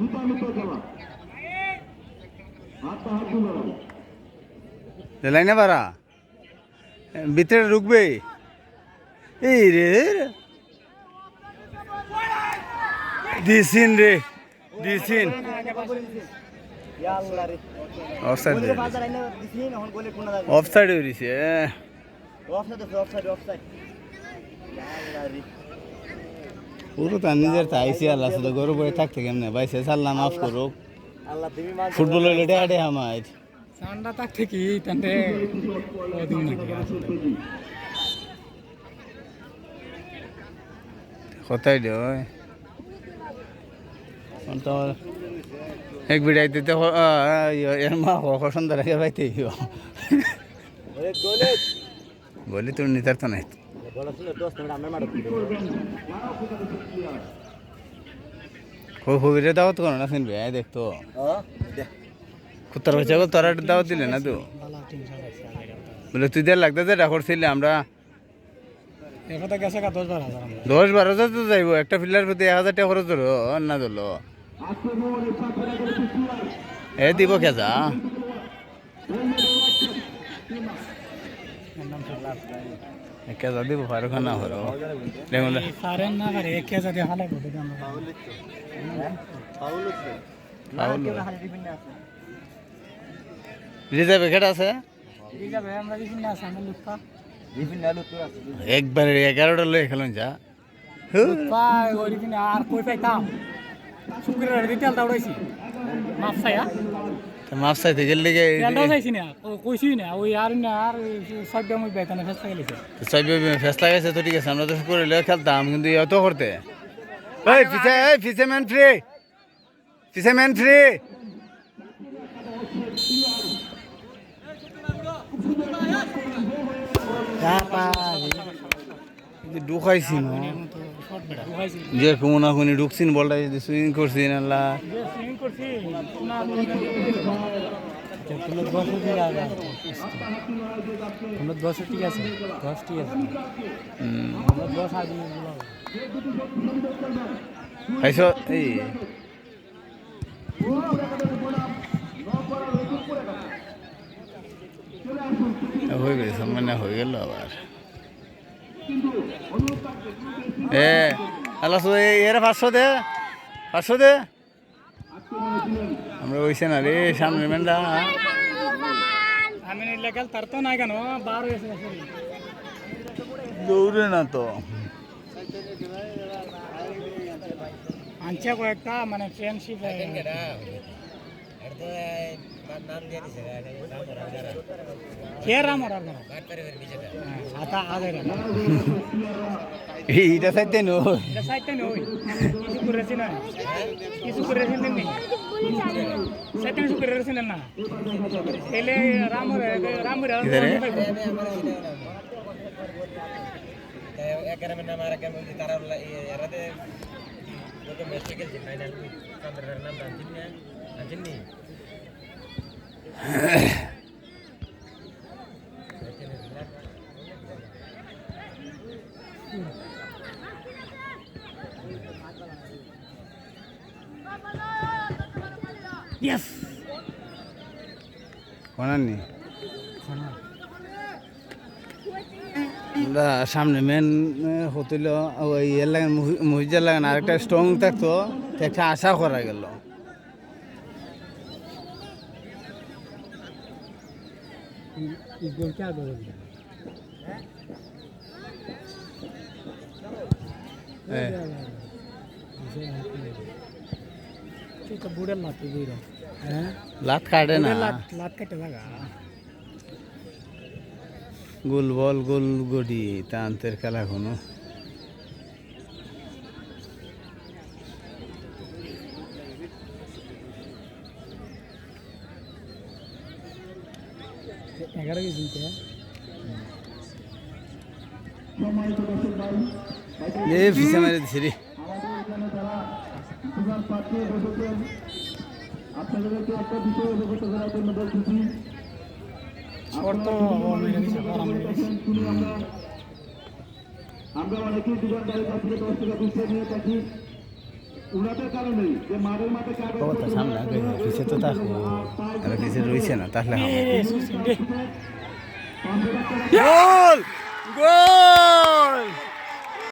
নিতামিত খেলা হাতটা হাত দিল লাইনে পারা ভিতরে ঢুকবে। এই রে দিছিন রে। দিছিন অফসাইড অফসাইড হয়ে দিছে পুরো তার নিজের তাইছি আল্লাহ শুধু গরু বয়ে থাকতে কেমনে? বাইসে সাল্লাহ মাফ করুক। ফুটবল হইলে ডে আডে হামায়। ঠান্ডা তাক থেকে তান্তে ওদিন নাকি কোথায় দে ওই? এক বিড়াইতে তো এর মা সন্ধ্যা রাখে পাইতে বলি তোর নিতার তো নাই। হবিরে দাওয়াত করো না শুনবে? দেখতো কুত্তার দাওয়াত দিলে না তো? বলে, তুই দেড় লাগতে যেটা করছিলি আমরা। দশ বারো হাজার তো যাইব, একটা ফিল্ডার প্রতি এক হাজার টাকা খরচ ধরো না ধরলো। এ, দিব কেজা কেজা দিব পারো না হরো দেখুন সারেন না করে রিজার্ভ আছে। আছে? আমরা বিভিন্ন আছে আমরা একবারে খেলুন যা। হু। লুৎফা ওই আর কই পাইতাম শুক্রবার তেলটা উড়াইছি মাছ চাইয়া মাছ চাইতে গেলে লেগে তেলটাও চাইছি না? কইছি না ওই আর না আর সব মুই বেতনে ফেস লাগাইছে তো ঠিক আছে আমরা তো করে লয়ে খেলতাম কিন্তু এত করতে। এই ফিসে এই ফিসে ম্যান ফ্রি। ফিসে ম্যান ফ্রি। ঢুকাইছি না। যে কোনা কোনি ঢুকছিন বলটা যদি সুইং করছিন আল্লাহ। হয়ে গেছে মানে হয়ে গেল আবার। এ আল্লাহ এর পাঁচশো দে পাঁচশো দে। আমরা ওইছে না রে সামনে মেন্ডা আমি তার তো নাই কেন? বার দৌড়ে না তো। আনছে কয়েকটা মানে ফ্রেন্ডশিপ কে রাম আর আতা আগে এইটা চাইতে নো এটা সাইডটা নই কিছু করেছি না কিছু করেছি না সাইডটা কিছু করেছি না এলে রাম রাম ইধারে? ইয়েস কোনানি। সামনে মেন হতিল ওই ইয়ের লাগান মহিজার লাগান আরেকটা স্ট্রং থাকতো একটা আশা করা গেল। इस गोल क्या गोल तो बुढ़े लाते बुढ़े हैं লাত কাটে না लात लात कटे लगा গোল বল গোল গড়ি তান্তের খেলা কোনো ग्यारह की जीते हैं সম্মানিত দর্শক পাশে বসেছেন আপনাদেরকে একটা বিষয় অবগত করার জন্য বলতেছি। আমরা অনেকেই দোকানদারের কাছ থেকে দশ টাকা বিষয় নিয়ে থাকি। তো